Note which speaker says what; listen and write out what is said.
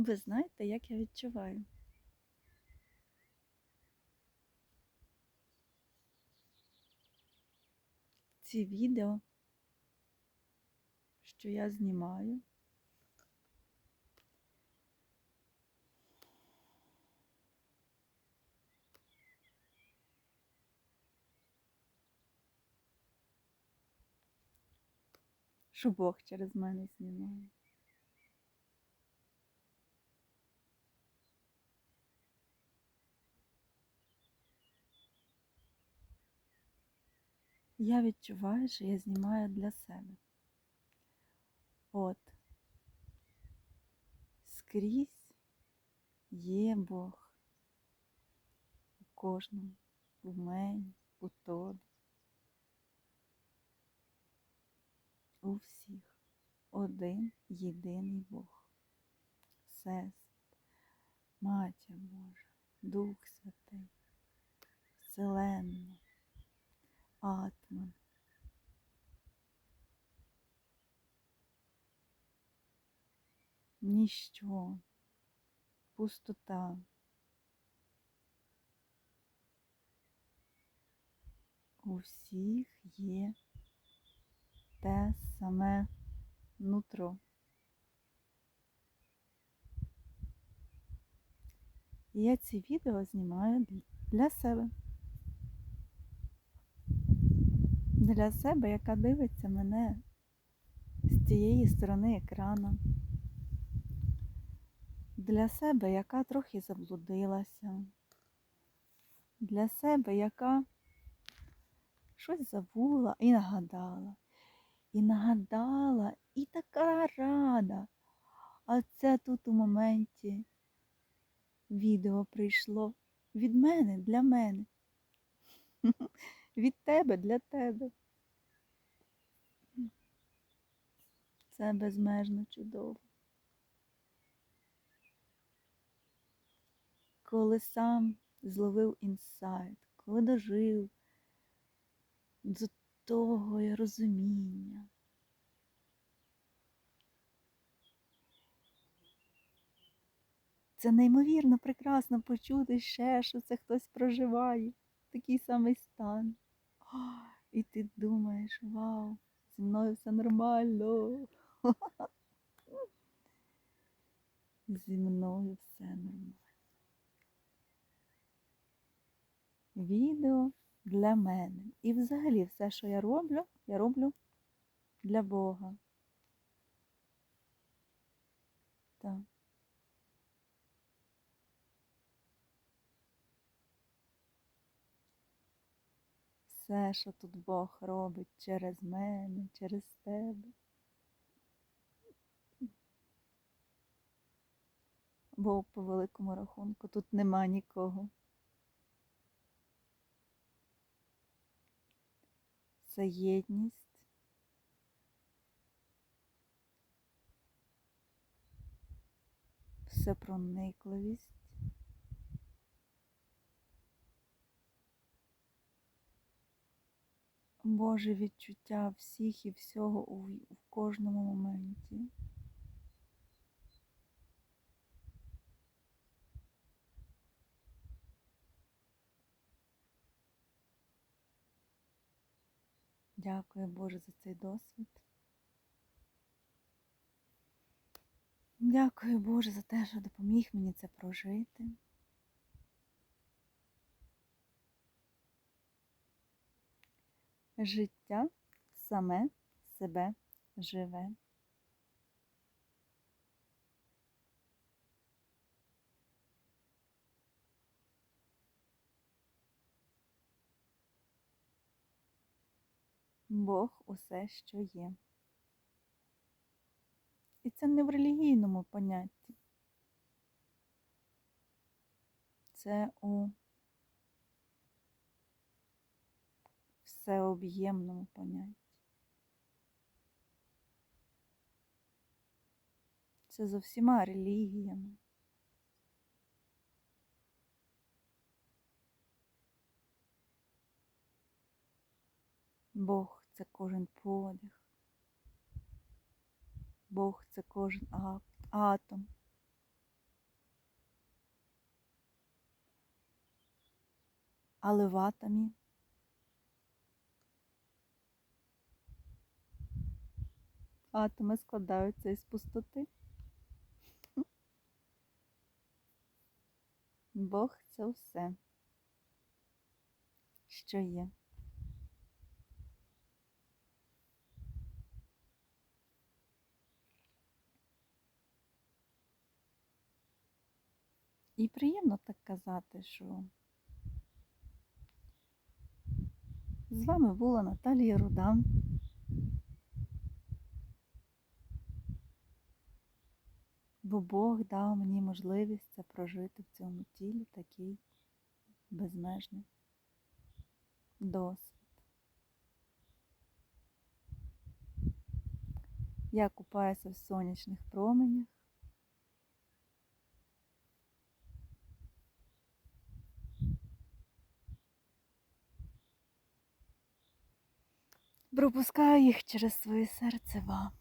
Speaker 1: Ви знаєте, як я відчуваю? Ці відео, що я знімаю, що Бог через мене знімає. Я відчуваю, що я знімаю для себе. От. Скрізь є Бог. У кожному, у мені, у тобі. У всіх один єдиний Бог. Всесвіт, Матір Божа, Дух Святий, Вселенна, Атман. Ніщо, пустота. У всіх є те саме нутро. І я ці відео знімаю для себе. Для себе, яка дивиться мене з цієї сторони екрана. Для себе, яка трохи заблудилася. Для себе, яка щось забула і нагадала. І нагадала, і така рада. А це тут у моменті відео прийшло від мене для мене. Від тебе для тебе. Це безмежно чудово. Коли сам зловив інсайт, коли дожив до того розуміння. Це неймовірно прекрасно почути ще, що це хтось проживає, такий самий стан. І ти думаєш, вау, зі мною все нормально. Зі мною все нормально. Відео для мене. І взагалі все, що я роблю, я роблю для Бога. Так. Все, що тут Бог робить через мене, через тебе. Бо по великому рахунку тут нема нікого. Це єдність. Всепроникливість. Боже відчуття всіх і всього у, в кожному моменті. Дякую, Боже, за цей досвід. Дякую, Боже, за те, що допоміг мені це прожити. Життя саме себе живе. Бог усе, що є. І це не в релігійному понятті. Це у всеоб'ємному понятті. Це за всіма релігіями. Бог це кожен подих, Бог це кожен атом. Але в атомі атоми складаються із пустоти. Бог це все, що є. І приємно так казати, що з вами була Наталія Рудан. Бо Бог дав мені можливість це прожити в цьому тілі такий безмежний досвід. Я купаюся в сонячних променях. Пропускаю їх через своє серце вам.